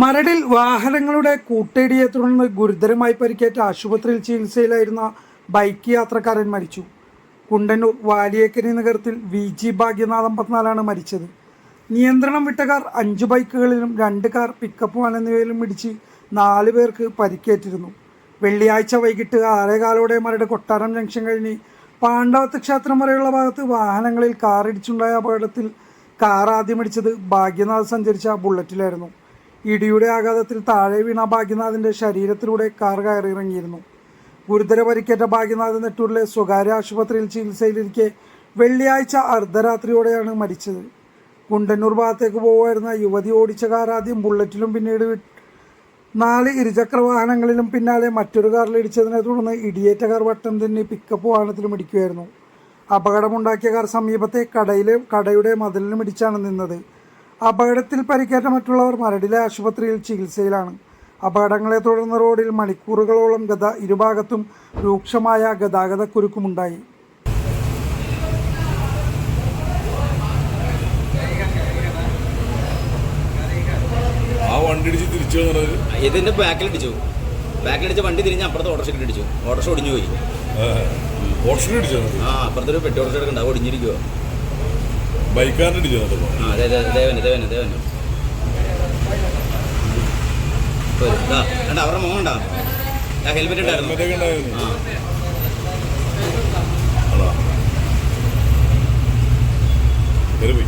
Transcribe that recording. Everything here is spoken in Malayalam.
മരടിൽ വാഹനങ്ങളുടെ കൂട്ടയിടിയെ തുടർന്ന് ഗുരുതരമായി പരിക്കേറ്റ ആശുപത്രിയിൽ ചികിത്സയിലായിരുന്ന ബൈക്ക് യാത്രക്കാരൻ മരിച്ചു. കുണ്ടന്നൂർ വാലിയേക്കരി നഗരത്തിൽ വി ജി ഭാഗ്യനാഥ് അമ്പത്തിനാലാണ് മരിച്ചത്. നിയന്ത്രണം വിട്ട കാർ അഞ്ച് ബൈക്കുകളിലും രണ്ട് കാർ പിക്കപ്പ് വാൻ എന്നിവയിലും ഇടിച്ച് നാല് പേർക്ക് പരിക്കേറ്റിരുന്നു. വെള്ളിയാഴ്ച വൈകിട്ട് ആറേകാലോടെ മരട് കൊട്ടാരം ജംഗ്ഷൻ കഴിഞ്ഞ് പാണ്ഡവത്ത് ക്ഷേത്രം വരെയുള്ള ഭാഗത്ത് വാഹനങ്ങളിൽ കാർ ഇടിച്ചുണ്ടായ അപകടത്തിൽ കാർ ആദ്യം ഇടിച്ചത് ഭാഗ്യനാഥ് സഞ്ചരിച്ച ബുള്ളറ്റിലായിരുന്നു. ഇടിയുടെ ആഘാതത്തിൽ താഴെ വീണ ഭാഗ്യനാഥിന്റെ ശരീരത്തിലൂടെ കാർ കയറിയിറങ്ങിയിരുന്നു. ഗുരുതര പരിക്കേറ്റ ഭാഗ്യനാഥ് നെട്ടൂരിലെ സ്വകാര്യ ആശുപത്രിയിൽ ചികിത്സയിലിരിക്കെ വെള്ളിയാഴ്ച അർദ്ധരാത്രിയോടെയാണ് മരിച്ചത്. കുണ്ടന്നൂർ ഭാഗത്തേക്ക് പോകുമായിരുന്ന യുവതി ഓടിച്ച കാർ ആദ്യം ബുള്ളറ്റിലും പിന്നീട് നാല് ഇരുചക്ര വാഹനങ്ങളിലും പിന്നാലെ മറ്റൊരു കാറിൽ ഇടിച്ചതിനെ തുടർന്ന് ഇടിയേറ്റ കാർ വട്ടം തന്നെ പിക്കപ്പ് വാഹനത്തിലും ഇടിക്കുകയായിരുന്നു അപകടമുണ്ടാക്കിയ കാർ സമീപത്തെ കടയിലെ കടയുടെ മതിലിനും ഇടിച്ചാണ് നിന്നത്. അപകടത്തിൽ പരിക്കേറ്റ മറ്റുള്ളവർ മരടിലെ ആശുപത്രിയിൽ ചികിത്സയിലാണ്. അപകടങ്ങളെ തുടർന്ന് റോഡിൽ മണിക്കൂറുകളോളം ഗത ഇരുഭാഗത്തും രൂക്ഷമായ ഗതാഗത കുരുക്കുമുണ്ടായി. ആ വണ്ടി ഇടിച്ച് തിരിച്ചു വന്നത് ഇതിന്റെ ബാക്കിലിടിച്ചു. ബാക്കിലിടിച്ച വണ്ടി തിരിഞ്ഞ് അപ്പുറത്തെ ഓട്ടോറിക്ഷ ഇടിച്ചു. ഓട്ടോറിക്ഷ ഒടിഞ്ഞു പോയി. ഓപ്ഷൻ ഇടിച്ചു ആ അപ്പുറത്തൊരു പെട്ടി ഓട്ടോറിക്ഷ എടുക്കണ്ട ഒടിഞ്ഞിരിക്കുവോ. ബൈക്കാരൻ ഇടിച്ചു ആ അതെ അതെ ദേവന് ദേവന് ദേവന്. കണ്ട അവരുടെ മോൻ ഉണ്ടാ? ഹെൽമെറ്റ് ഉണ്ടായിരുന്നു ഹെൽമെറ്റൊക്കെ ഉണ്ടായിരുന്നു. ആ. പോയി.